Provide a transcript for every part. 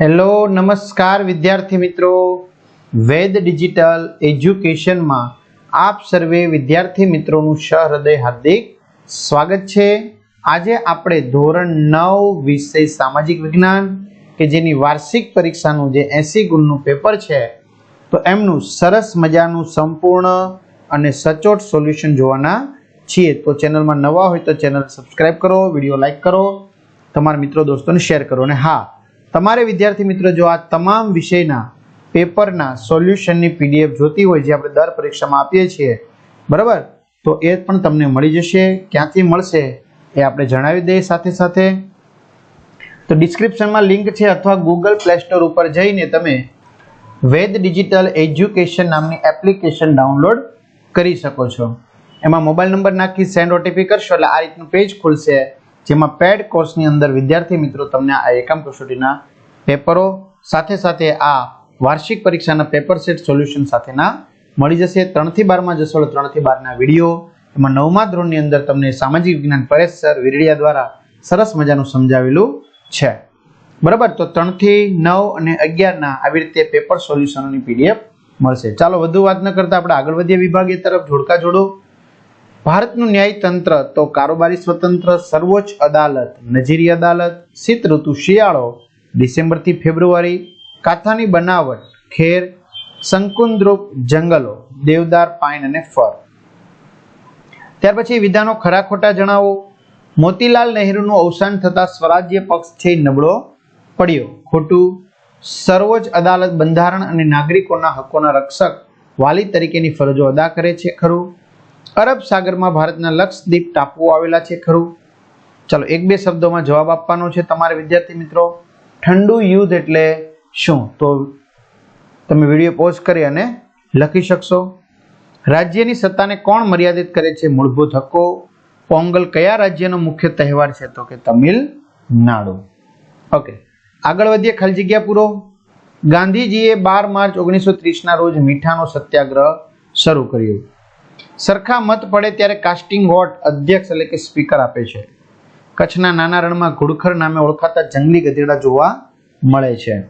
Hello, નમસ્કાર વિદ્યાર્થી મિત્રો. વેદ ડિજિટલ એજ્યુકેશનમાં આપ સર્વે વિદ્યાર્થી મિત્રોનું સહૃદય હાર્દિક સ્વાગત છે. આજે આપણે ધોરણ નવ વિષય સામાજિક વિજ્ઞાન, કે જેની વાર્ષિક પરીક્ષાનું જે એસી ગુણનું પેપર છે, તો એમનું સરસ મજાનું સંપૂર્ણ અને સચોટ સોલ્યુશન જોવાના છીએ. તો ચેનલમાં નવા હોય તો ચેનલ સબસ્ક્રાઈબ કરો, વીડિયો લાઇક કરો, તમારા મિત્રો, દોસ્તોને શેર કરો. અને હા તમારે વિદ્યાર્થી મિત્રો જો આ તમામ વિષયના પેપરના સોલ્યુશનની પીડીએફ જોતી હોય જે આપણે દર પરીક્ષામાં આપીએ છીએ, બરાબર? તો એ પણ તમને મળી જશે. ક્યાંથી મળશે એ આપણે જણાવી દઈએ સાથે સાથે. તો ડિસ્ક્રિપ્શનમાં લિંક છે અથવા ગૂગલ પ્લે સ્ટોર ઉપર જઈને તમે વેદ ડિજિટલ એજ્યુકેશન નામની એપ્લિકેશન ડાઉનલોડ કરી શકો છો. એમાં મોબાઈલ નંબર નાખી સેન્ડ ઓટીપી કરશો એટલે આ રીતનું પેજ ખુલશે. જેમાં પેડ કોર્સની અંદર વિદ્યાર્થી મિત્રો તમને આ એકમ કસોટીના પેપરો સાથે સાથે આ વાર્ષિક પરીક્ષાના પેપર સેટ સોલ્યુશન સાથેના મળી જશે. ત્રણથી બારમાં જશો ત્રણથી બારના વીડિયો. એમાં નવમા ધોરણની અંદર તમને સામાજિક વિજ્ઞાન પરેશ સર વિરડિયા દ્વારા સરસ મજાનું સમજાવેલું છે. બરાબર? તો ત્રણથી નવ અને અગિયારના આવી રીતે પેપર સોલ્યુશનોની પીડીએફ મળશે. ચાલો વધુ વાત ન કરતા, આપણે આગળ વધીએ વિભાગીય તરફ. જોડકા જોડો. ભારતનું ન્યાયતંત્ર તો કારોબારી સ્વતંત્ર, સર્વોચ્ચ અદાલત, નજીરી અદાલત, શીત ઋતુ શિયાળો, ડિસેમ્બરથી ફેબ્રુઆરી, કાથાની બનાવટ, ખેર, શંકુદ્રુપ જંગલો, દેવદાર પાઇન અને ફર. ત્યાર પછી વિધાનો ખરા ખોટા જણાવો. મોતીલાલ નહેરુનું અવસાન થતા સ્વરાજ્ય પક્ષ છે નબળો પડ્યો. ખોટું, સર્વોચ્ચ અદાલત બંધારણ અને નાગરિકોના હકોના રક્ષક વાલી તરીકેની ફરજો અદા કરે છે ખરું. અરબ સાગરમાં ભારતના લક્ષદ્વીપ ટાપુઓ આવેલા છે, ખરું? ચાલો, એક બે શબ્દોમાં જવાબ આપવાનો છે તમારે વિદ્યાર્થી મિત્રો. ઠંડુ યુદ્ધ એટલે શું? તો તમે વીડિયો પોઝ કરી અને લખી શકશો. રાજ્યની સત્તાને કોણ મર્યાદિત કરે છે? મૂળભૂત હક્કો. પોંગલ કયા રાજ્યનો મુખ્ય તહેવાર છે? તો કે તમિલનાડુ. ઓકે. આગળ વધીએ, ખાલી જગ્યા પૂરો. ગાંધીજીએ બાર માર્ચ ઓગણીસો ત્રીસના રોજ મીઠાનો સત્યાગ્રહ શરૂ કર્યો. સરખા મત પડે ત્યારે કાસ્ટિંગ વોટ અધ્યક્ષ એટલે કે સ્પીકર આપે છે. કચ્છના નાના રણમાં ઘુડખર નામે ઓળખાતા જંગલી ગધેડા જોવા મળે છે.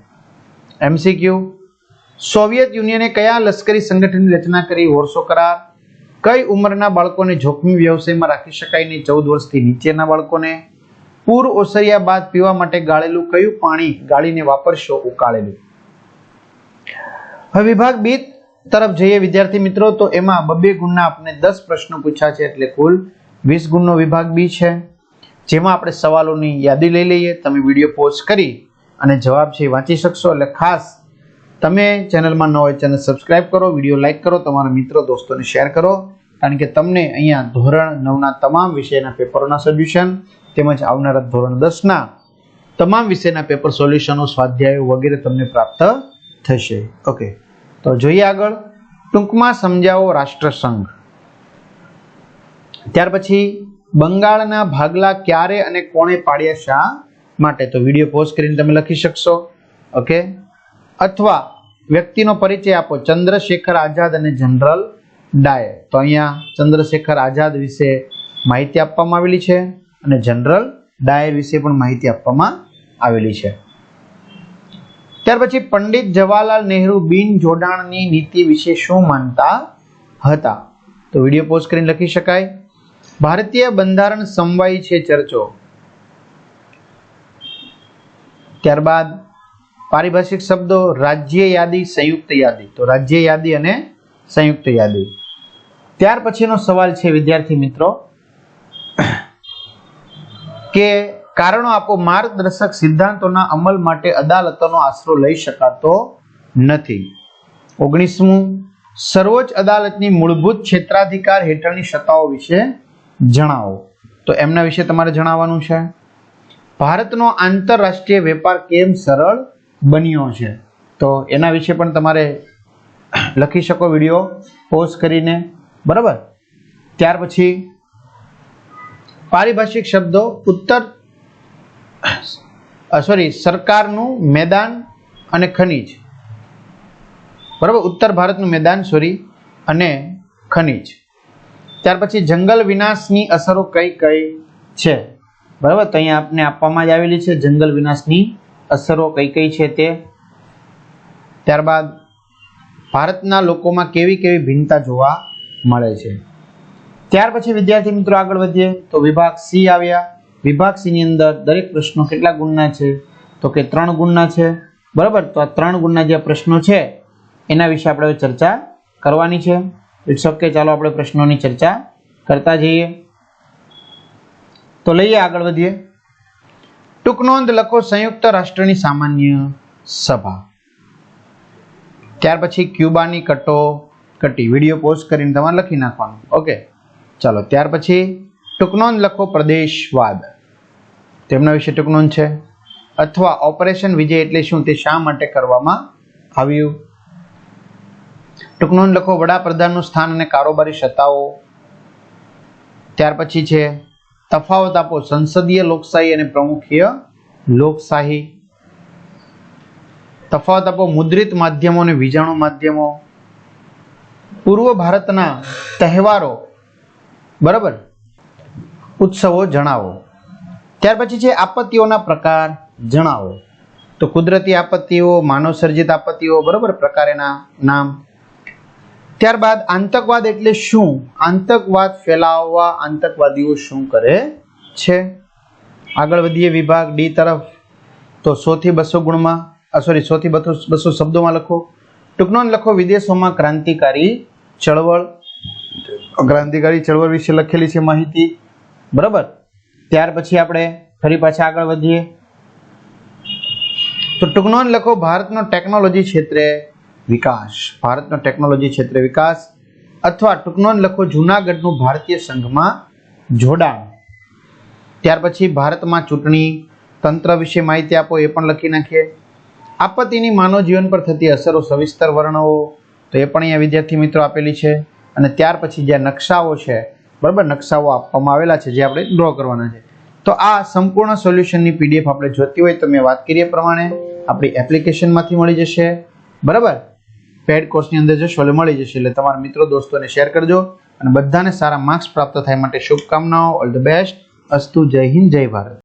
એમસીક્યુ સોવિયત યુનિયને કયા લશ્કરી સંગઠનની રચના કરી વોર્સો કરાર? કઈ ઉંમરના બાળકોને જોખમી વ્યવસાયમાં રાખી શકાય નહીં ચૌદ વર્ષથી નીચેના બાળકોને? પૂર ઓસર્યા બાદ પીવા માટે ગાળેલું કયું પાણી ગાળીને વાપરશો? ઉકાળેલું. હવે વિભાગ બી તરફ જઈએ વિદ્યાર્થી મિત્રો, તો એમાં બબે ગુણના આપણે દસ પ્રશ્નો પૂછ્યા છે એટલે કુલ વીસ ગુણનો વિભાગ બી છે. જેમાં આપણે સવાલોની યાદી લઈ લઈએ, તમે વીડિયો પોસ્ટ કરી અને જવાબ છે વાંચી શકશો. એટલે ખાસ, તમે ચેનલમાં ન હોય ચેનલ સબસ્ક્રાઇબ કરો, વીડિયો લાઇક કરો, તમારા મિત્રો દોસ્તોને શેર કરો, કારણ કે તમને અહીંયા ધોરણ નવના તમામ વિષયના પેપરોના સોલ્યુશન તેમજ આવનારા ધોરણ દસના તમામ વિષયના પેપર સોલ્યુશનો, સ્વાધ્યાયો વગેરે તમને પ્રાપ્ત થશે. ઓકે તો જોઈએ આગળ. ટૂંકમાં સમજાવો રાષ્ટ્રસંઘ. ત્યાર પછી બંગાળના ભાગલા ક્યારે અને કોણે પાડ્યા શા માટે? તો વીડિયો પોઝ કરીને તમે લખી શકશો. ઓકે? અથવા વ્યક્તિનો પરિચય આપો. ચંદ્રશેખર આઝાદ અને જનરલ ડાયર. તો અહીંયા ચંદ્રશેખર આઝાદ વિશે માહિતી આપવામાં આવેલી છે અને જનરલ ડાયર વિશે પણ માહિતી આપવામાં આવેલી છે. ત્યાર પછી પંડિત જવાહરલાલ નહેરુ બિન જોડાણની નીતિ વિશે શું માનતા હતા? તો વીડિયો પોઝ કરીને લખી શકાય. ભારતીય બંધારણ સમવાય છે ચર્ચો. ત્યારબાદ પારિભાષિક શબ્દો રાજ્ય યાદી, સંયુક્ત યાદી. તો રાજ્ય યાદી અને સંયુક્ત યાદી. ત્યાર પછીનો સવાલ છે, વિદ્યાર્થી મિત્રો, કે કારણો આપો માર્ગદર્શક સિદ્ધાંતોના અમલ માટે અદાલતોનો આશરો લઈ શકાતો નથી. ઓગણીસમું, સર્વોચ્ચ અદાલતની મૂળભૂત ક્ષેત્રાધિકાર હેઠળની સત્તાઓ વિશે જણાવો. તો એમના વિશે તમારે જણાવવાનું છે? ભારતનો આંતરરાષ્ટ્રીય વેપાર કેમ સરળ બન્યો છે? તો એના વિશે પણ તમારે લખી શકો વીડિયો પોઝ કરીને. બરાબર? ત્યાર પછી પારિભાષિક શબ્દો ઉત્તર સોરી સરકારનું મેદાન અને ખનિજ. બરાબર? ઉત્તર ભારતનું મેદાન સોરી અને ખનિજ. ત્યાર પછી જંગલ વિનાશની અસરો કઈ કઈ છે? બરાબર? તો અહીંયા આપને આપવામાં જ આવેલી છે જંગલ વિનાશની અસરો કઈ કઈ છે તે. ત્યારબાદ ભારતના લોકોમાં કેવી કેવી ભિન્નતા જોવા મળે છે. ત્યાર પછી વિદ્યાર્થી મિત્રો આગળ વધીએ તો વિભાગ સી આવ્યા. વિભાગ સી ની અંદર દરેક પ્રશ્નો કેટલા ગુણના છે? તો કે ત્રણ ગુણના છે. બરાબર? તો આ ત્રણ ગુણના જે પ્રશ્નો છે, એના વિશે આપણે ચર્ચા કરવાની છે. ઇટ્સ ઓકે ચાલો આપણે પ્રશ્નોની ચર્ચા કરતા જઈએ. તો લઈએ આગળ વધીએ. ટૂંક નોંધ લખો, સંયુક્ત રાષ્ટ્રની સામાન્ય સભા. ત્યાર પછી ક્યુબાની કટો કટી. વીડિયો પોસ્ટ કરીને તમારે લખી નાખવાનું. ઓકે. ચાલો, ત્યાર પછી ટૂંક નોંધ લખો પ્રદેશવાદ. તેમના વિશે ટૂંકનોન છે. અથવા ઓપરેશન વિજય એટલે શું તે શા માટે કરવામાં આવ્યું? ટૂંકનોન લખો વડાપ્રધાનનું સ્થાન અને કારોબારી સત્તાઓ. ત્યાર પછી છે, તફાવત આપો સંસદીય લોકશાહી અને પ્રમુખીય લોકશાહી. તફાવત આપો મુદ્રિત માધ્યમો અને વીજાણુ માધ્યમો. પૂર્વ ભારતના તહેવારો. બરાબર? ઉત્સવો જણાવો. ત્યાર પછી છે આપત્તિઓના પ્રકાર જણાવો. તો કુદરતી આપત્તિઓ, માનવ સર્જિત આપત્તિઓ, બરાબર? પ્રકારેના નામ. ત્યારબાદ આતંકવાદ એટલે શું? આતંકવાદ ફેલાવવા આતંકવાદીઓ શું કરે છે? આગળ વધીએ વિભાગ ડી તરફ. તો સો થી બસો ગુણમાં સોરી સો થી બસો બસો શબ્દોમાં લખો. ટૂંકનો લખો, વિદેશોમાં ક્રાંતિકારી ચળવળ. ક્રાંતિકારી ચળવળ વિશે લખેલી છે માહિતી. બરાબર? ત્યાર પછી આપણે ફરી પાછા આગળ વધીએ. તો ટૂંકનો લખો, ભારતનો ટેકનોલોજી ક્ષેત્રે વિકાસ. ભારતનો ટેકનોલોજી ક્ષેત્રે વિકાસ. અથવા ટૂંકનો લખો, જૂનાગઢનું ભારતીય સંઘમાં જોડાણ. ત્યાર પછી ભારતમાં ચૂંટણી, તંત્ર વિશે માહિતી આપો, એ પણ લખી નાખીએ. આપત્તિની માનવ જીવન પર થતી અસરો, સવિસ્તર વર્ણવો, તો એ પણ અહીંયા વિદ્યાર્થી મિત્રો આપેલી છે. અને ત્યાર પછી જે નકશાઓ છે બરાબર? નકશાઓ આપવામાં આવેલા છે, જે આપણે ડ્રો કરવાના છે. તો આ સંપૂર્ણ સોલ્યુશનની પીડીએફ આપણે જોતી હોય તો મેં વાત કરીએ પ્રમાણે આપણી એપ્લિકેશનમાંથી મળી જશે. બરાબર? પેડ કોર્સની અંદર જશો એટલે મળી જશે, એટલે તમારા મિત્રો, દોસ્તોને શેર કરજો અને બધાને સારા માર્ક્સ પ્રાપ્ત થાય માટે શુભકામનાઓ. ઓલ ધ બેસ્ટ અસ્તુ, જય હિન્દ, જય ભારત.